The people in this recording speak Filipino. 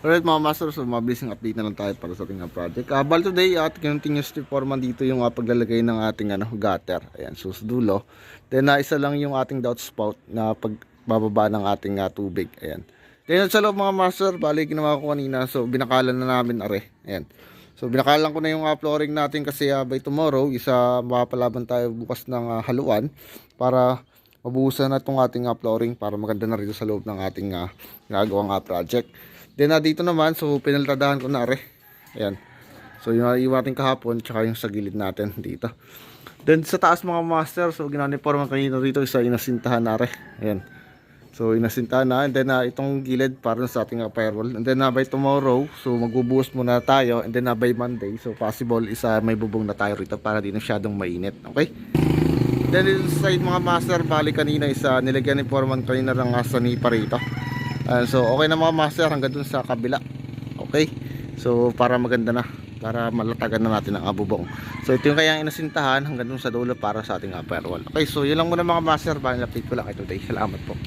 Alright mga master, so mabilis ng update na lang tayo para sa ating uh, project. Uh, bal today, at continuous forman dito yung uh, paglalagay ng ating ano, gutter. Ayan, so sa dulo. Then uh, isa lang yung ating downspout na pagbababa ng ating uh, tubig. Ayan. Then sa loob mga master, bali ginawa ko kanina. So binakalan na namin are. Ayan. So binakalan ko na yung uh, flooring natin kasi uh, by tomorrow, isa mapapalaban tayo bukas ng uh, haluan para mabuhusan na itong ating uh, flooring para maganda na rito sa loob ng ating uh, ginagawang uh, project. Then uh, dito naman, so pinaltadahan ko na are. Ayan. So yung natin kahapon, tsaka yung sa gilid natin dito. Then sa taas mga master, so ginaniforman kanina rito isa inasintahan na are. Ayan. So inasintahan na and then uh, itong gilid para sa ating uh, firewall. And then uh, by tomorrow, so magbubuhos muna tayo and then uh, by Monday, so possible isa may bubong na tayo rito para di na masyadong mainit. Okay? Then dito sa side mga master, bali kanina isa nilagyan ni Foreman kanina ng uh, sanipa rito. Ayan, so okay na mga master hanggang dun sa kabila. Okay? So para maganda na para malatagan na natin ang abubong. So ito yung kayang inasintahan hanggang dun sa dulo para sa ating uh, firewall. Okay, so yun lang muna mga master. Bali update ko lang ito today. Salamat po.